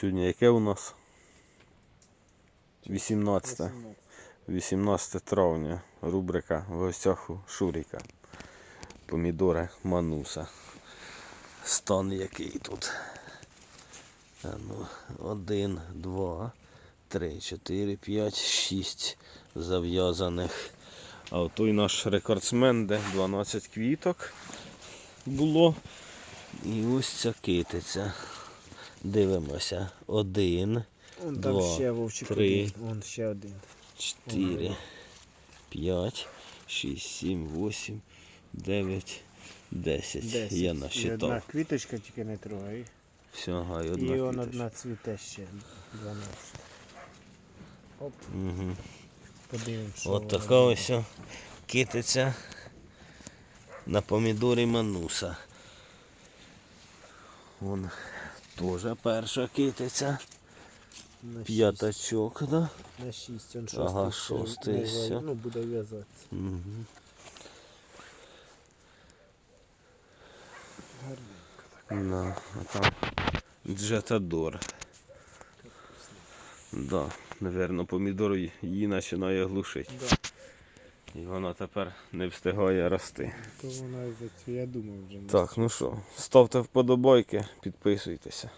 Сьогодні яке у нас? 18. 18 травня. Рубрика в гостях у Шуріка. Помідори Мануса. Стан який тут. Ну, один, два, три, чотири, п'ять, шість зав'язаних. А от той наш рекордсмен, де 12 квіток було. І ось ця китиця. Дивимося. Один, Вон там Два, ще вовчик три. один. Вон ще один. 4, 5, 6, 7, 8, 9, 10. Десять. Я І одна квіточка тільки не трогай. Все, ага, і І одна. он квіточка. одна цвіте ще. 12. Оп, Угу. подивимось. що От така ось китиця на помідорі мануса. Вон теж перша китиця. П'ятачок, да? На 6, он шостий. Ага, шостий, все. Ну, буде в'язатися. Угу. Да, а там Джетадор. Да, Наверно, помідор її починає глушити. Да. І вона тепер не встигає рости. То вона я думав вже. не Так, ну що, ставте вподобайки, підписуйтеся.